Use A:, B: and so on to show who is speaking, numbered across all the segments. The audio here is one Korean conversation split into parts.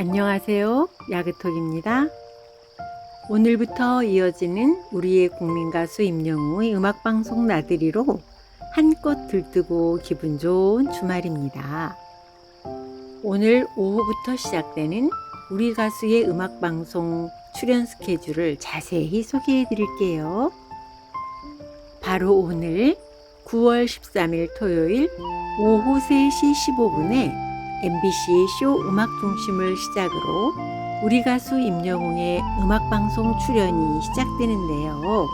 A: 안녕하세요. 야그톡입니다. 오늘부터 이어지는 우리의 국민 가수 임영웅의 음악방송 나들이로 한껏 들뜨고 기분 좋은 주말입니다. 오늘 오후부터 시작되는 우리 가수의 음악방송 출연 스케줄을 자세히 소개해 드릴게요. 바로 오늘 9월 13일 토요일 오후 3시 15분에 MBC 쇼 음악 중심을 시작으로 우리 가수 임영웅의 음악 방송 출연이 시작되는데요.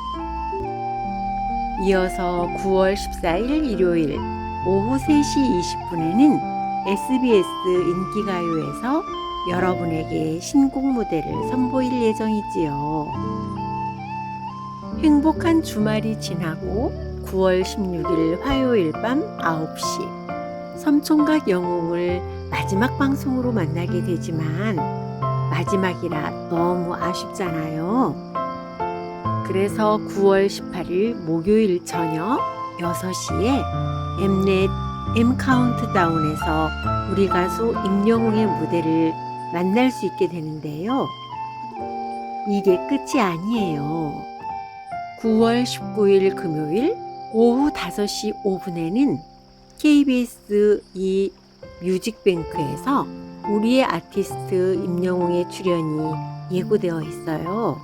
A: 이어서 9월 14일 일요일 오후 3시 20분에는 SBS 인기가요에서 여러분에게 신곡 무대를 선보일 예정이지요. 행복한 주말이 지나고 9월 16일 화요일 밤 9시 섬총각 영웅을 마지막 방송으로 만나게 되지만 마지막이라 너무 아쉽잖아요. 그래서 9월 18일 목요일 저녁 6시에 엠넷 M 카운트다운에서 우리 가수 임영웅의 무대를 만날 수 있게 되는데요. 이게 끝이 아니에요. 9월 19일 금요일 오후 5시 5분에는 KBS 이 뮤직뱅크에서 우리의 아티스트 임영웅의 출연이 예고되어 있어요.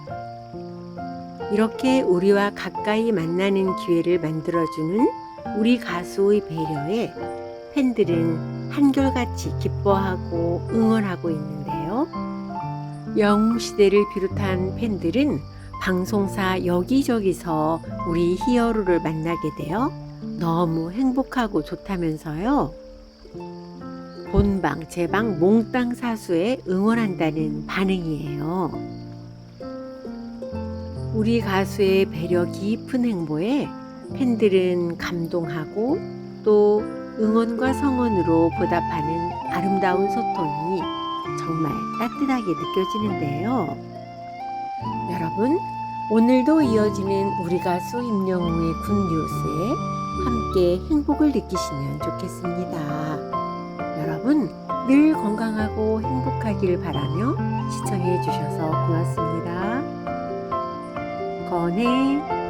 A: 이렇게 우리와 가까이 만나는 기회를 만들어주는 우리 가수의 배려에 팬들은 한결같이 기뻐하고 응원하고 있는데요. 영웅 시대를 비롯한 팬들은 방송사 여기저기서 우리 히어로를 만나게 되어 너무 행복하고 좋다면서요. 본방, 제방, 몽땅 사수에 응원한다는 반응이에요. 우리 가수의 배려 깊은 행보에 팬들은 감동하고 또 응원과 성원으로 보답하는 아름다운 소통이 정말 따뜻하게 느껴지는데요. 여러분, 오늘도 이어지는 우리 가수 임영웅의 굿뉴스에 함께 행복을 느끼시면 좋겠습니다. 여러분, 늘 건강하고 행복하길 바라며 시청해 주셔서 고맙습니다. 건행